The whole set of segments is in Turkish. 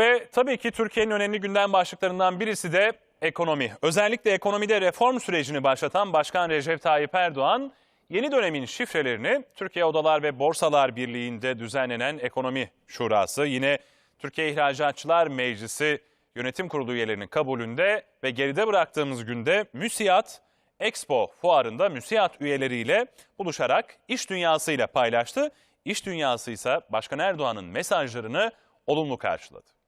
Ve tabii ki Türkiye'nin önemli gündem başlıklarından birisi de ekonomi. Özellikle ekonomide reform sürecini başlatan Başkan Recep Tayyip Erdoğan, yeni dönemin şifrelerini Türkiye Odalar ve Borsalar Birliği'nde düzenlenen Ekonomi Şurası, yine Türkiye İhracatçılar Meclisi Yönetim Kurulu üyelerinin kabulünde ve geride bıraktığımız günde MÜSİAD Expo fuarında MÜSİAD üyeleriyle buluşarak iş dünyasıyla paylaştı. İş dünyası ise Başkan Erdoğan'ın mesajlarını olumlu karşıladı.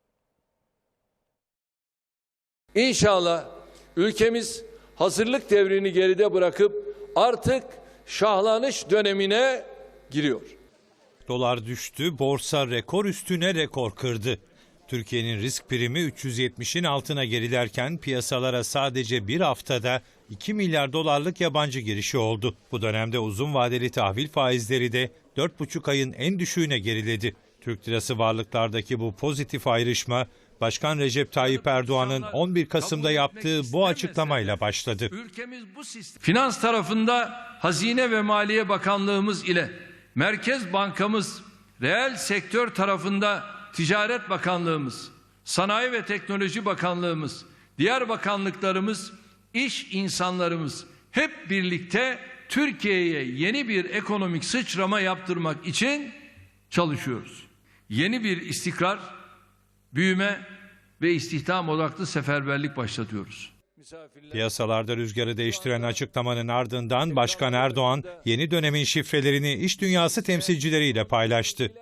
İnşallah ülkemiz hazırlık devrini geride bırakıp artık şahlanış dönemine giriyor. Dolar düştü, borsa rekor üstüne rekor kırdı. Türkiye'nin risk primi 370'in altına gerilerken piyasalara sadece bir haftada 2 milyar dolarlık yabancı girişi oldu. Bu dönemde uzun vadeli tahvil faizleri de 4,5 ayın en düşüğüne geriledi. Türk lirası varlıklardaki bu pozitif ayrışma Başkan Recep Tayyip Erdoğan'ın 11 Kasım'da yaptığı bu açıklamayla başladı. Ülkemiz bu sistem. Finans tarafında Hazine ve Maliye Bakanlığımız ile Merkez Bankamız, reel sektör tarafında Ticaret Bakanlığımız, Sanayi ve Teknoloji Bakanlığımız, diğer bakanlıklarımız, iş insanlarımız hep birlikte Türkiye'ye yeni bir ekonomik sıçrama yaptırmak için çalışıyoruz. Yeni bir istikrar, büyüme ve istihdam odaklı seferberlik başlatıyoruz. Piyasalarda rüzgarı değiştiren açıklamanın ardından Başkan Erdoğan yeni dönemin şifrelerini iş dünyası temsilcileriyle paylaştı.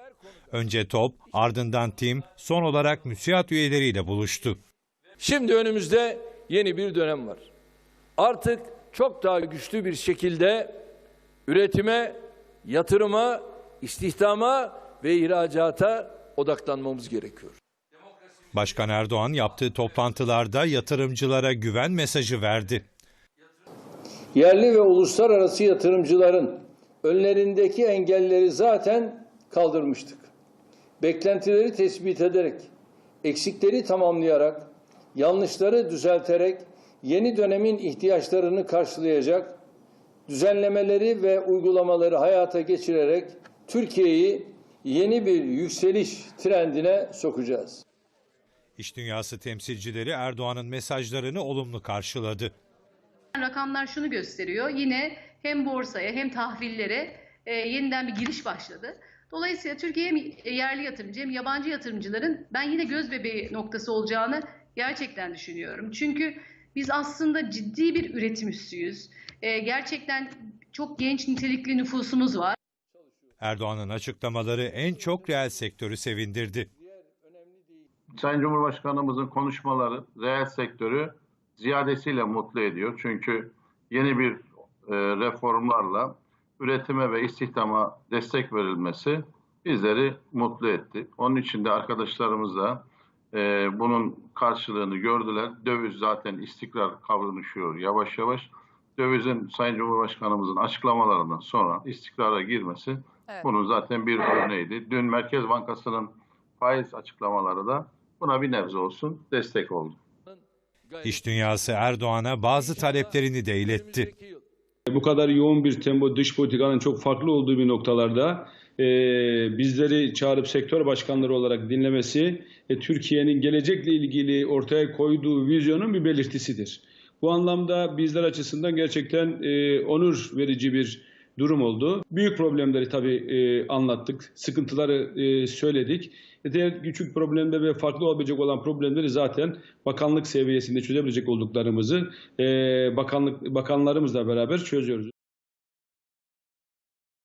Önce TOP, ardından TİM, son olarak müsiat üyeleriyle buluştu. Şimdi önümüzde yeni bir dönem var. Artık çok daha güçlü bir şekilde üretime, yatırıma, istihdama ve ihracata odaklanmamız gerekiyor. Başkan Erdoğan yaptığı toplantılarda yatırımcılara güven mesajı verdi. Yerli ve uluslararası yatırımcıların önlerindeki engelleri zaten kaldırmıştık. Beklentileri tespit ederek, eksikleri tamamlayarak, yanlışları düzelterek yeni dönemin ihtiyaçlarını karşılayacak düzenlemeleri ve uygulamaları hayata geçirerek Türkiye'yi yeni bir yükseliş trendine sokacağız. İş dünyası temsilcileri Erdoğan'ın mesajlarını olumlu karşıladı. Rakamlar şunu gösteriyor. Yine hem borsaya hem tahvillere e, yeniden bir giriş başladı. Dolayısıyla Türkiye hem yerli yatırımcı hem yabancı yatırımcıların ben yine göz bebeği noktası olacağını gerçekten düşünüyorum. Çünkü biz aslında ciddi bir üretim üssüyüz. E, gerçekten çok genç nitelikli nüfusumuz var. Erdoğan'ın açıklamaları en çok reel sektörü sevindirdi. Sayın Cumhurbaşkanımızın konuşmaları reel sektörü ziyadesiyle mutlu ediyor. Çünkü yeni bir e, reformlarla üretime ve istihdama destek verilmesi bizleri mutlu etti. Onun için de arkadaşlarımız da e, bunun karşılığını gördüler. Döviz zaten istikrar kavranışıyor yavaş yavaş. Dövizin Sayın Cumhurbaşkanımızın açıklamalarından sonra istikrara girmesi bunun zaten bir örneğiydi. Dün Merkez Bankası'nın faiz açıklamaları da buna bir nebze olsun destek oldu. İş dünyası Erdoğan'a bazı taleplerini de iletti. Bu kadar yoğun bir tempo dış politikanın çok farklı olduğu bir noktalarda e, bizleri çağırıp sektör başkanları olarak dinlemesi e, Türkiye'nin gelecekle ilgili ortaya koyduğu vizyonun bir belirtisidir. Bu anlamda bizler açısından gerçekten e, onur verici bir durum oldu. Büyük problemleri tabii e, anlattık, sıkıntıları e, söyledik. E, Diğer küçük problemde ve farklı olabilecek olan problemleri zaten bakanlık seviyesinde çözebilecek olduklarımızı e, bakanlık bakanlarımızla beraber çözüyoruz.